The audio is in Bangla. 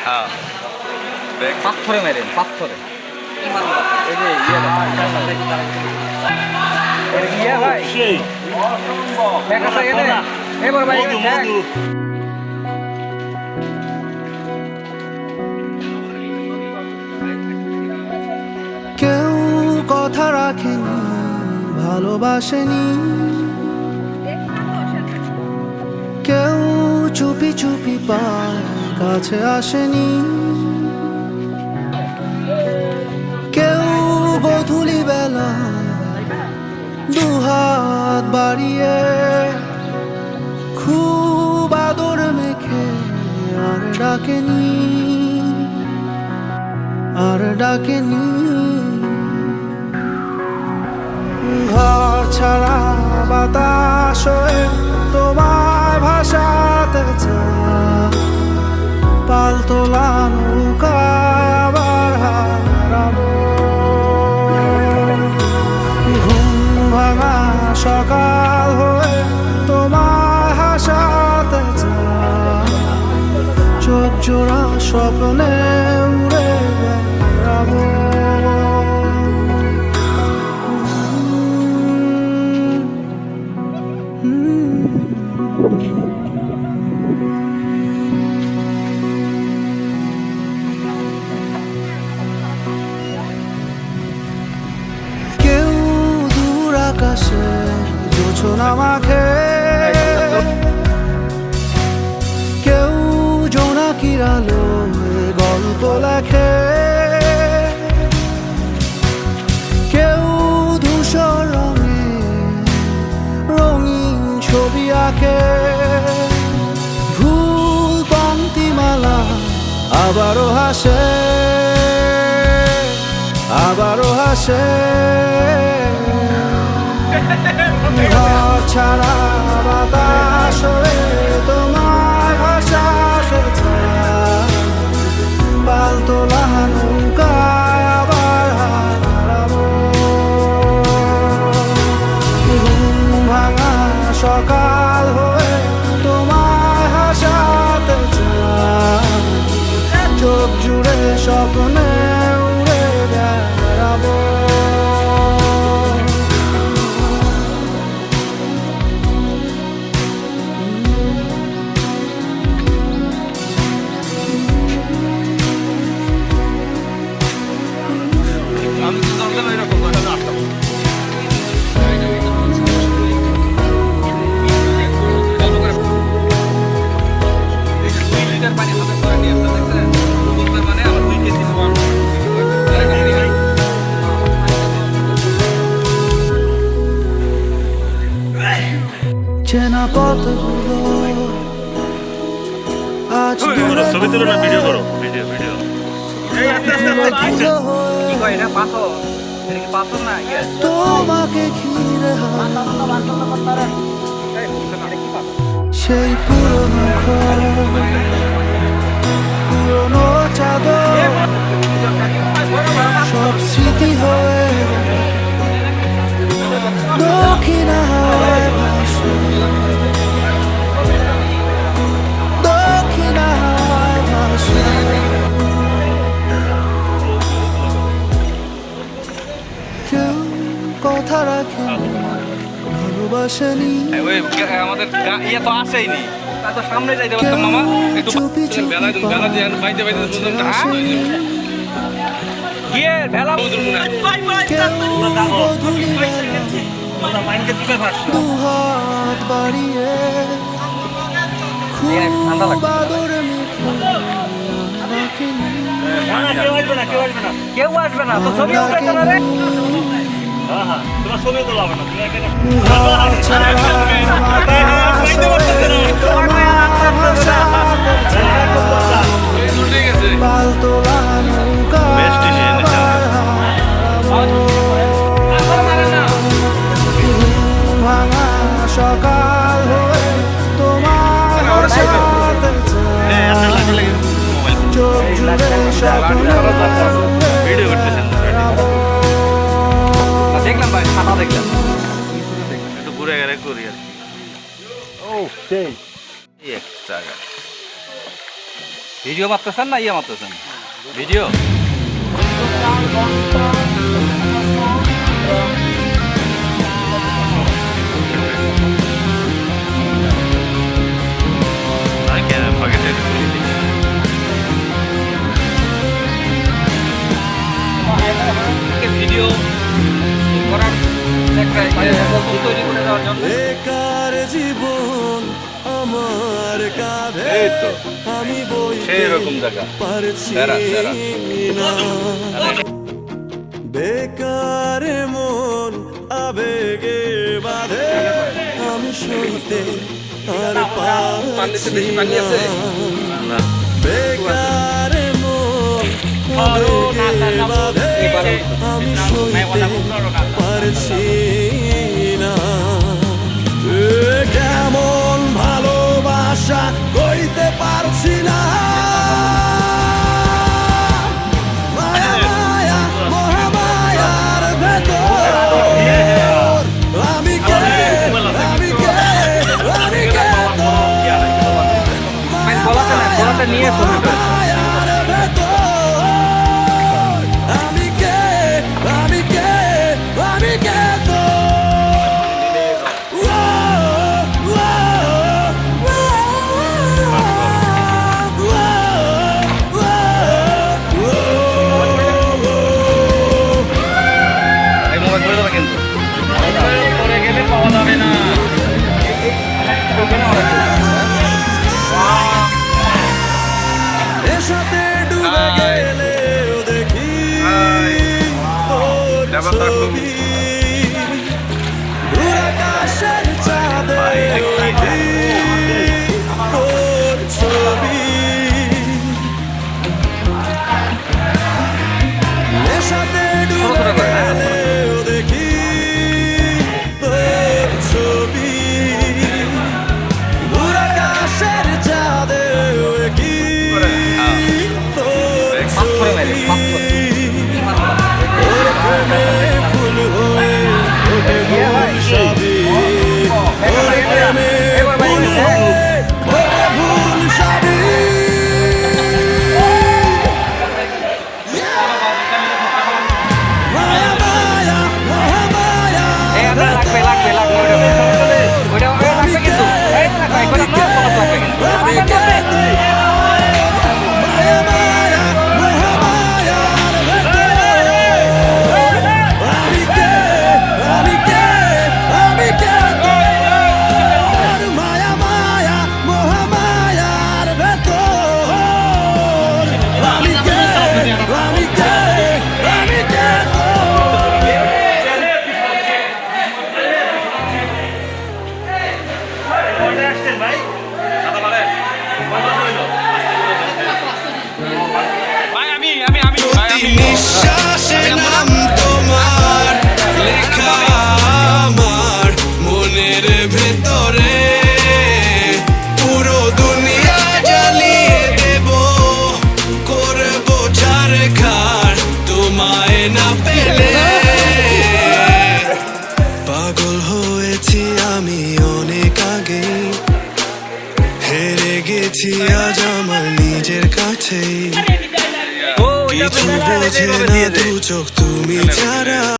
হ্যাঁ পাথরে মেরেন পাথরে এই যে ইয়ে ইয়ে ভাই এবার ভাই কেউ কথা রাখেনি ভালোবাসেনি কেউ চুপি চুপি পায় কাছে আসেনি। কেউ গধূলি বেলা দুহাত বাড়িয়ে খুব আদর মেখে আর ডাকেনি আর ডাকেনি। ঘর ছাড়া বাতাস তোমার ভাষাতে চায়। পালতোলা নৌকায় আবার হারাবো ঘুম ভাঙা সকাল হয়ে তোমায় হাসাতে চোখ স্বপ্নে উড়ে বেড়াবো। মাখে কেউ জোনাকির আলো গল্প লেখে। কেউ ধূসর রঙে রঙিন ছবি আঁকে। ভুল পঙ্ক্তিমালা আবারও হাসে আবারও হাসে। ছাড়া বাতাস তোমার ভাষা পালতোলা নৌকায় আবার ভাঙা সকাল হয়ে তোমার হাসাতে চোখ জুড়ে স্বপ্নে পথগুলো আজ দূরে ছবি তুলো না ভিডিও করো ভিডিও ভিডিও কি কয় এটা পাথর? ইয়ে। তোমাকে ঘিরে সেই পুরনো ঘর। পুরনো চাদর। সব স্মৃতি হয়ে ভালোবাসেনি আমাদের ইয়ে তো আসেইনি তা তো সামনে যাইতে পারতাম মামা। একটু বেলা বেলা দিয়ে বাইতে বাইতে গিয়ে। কেউ বেলা দুহাত বাড়িয়ে। খুব। আদর না না আসবে না কেউ আসবে না। কেউ আসবে না। তো ছবি সকাল হয়ে তোমার চোখ জুড়ে স্বপ্নে ভিডিও করতেছেন হয় ছাতা দেখলাম একটু ঘুরে গেলে করি আর কি ও সেই এই এক জায়গা ভিডিও মারতেছেন না ইয়ে মারতেছেন video I can't fucking do it. বেকার জীবন আমার কাঁধে আমি বই পারছি না বেকার মন আবেগে বাঁধে আমি সইতে আর পারছি বেকার মন আবেগে বাঁধে আমি সইতে পারছি বোঝে না দু চোখ তুমি ছাড়া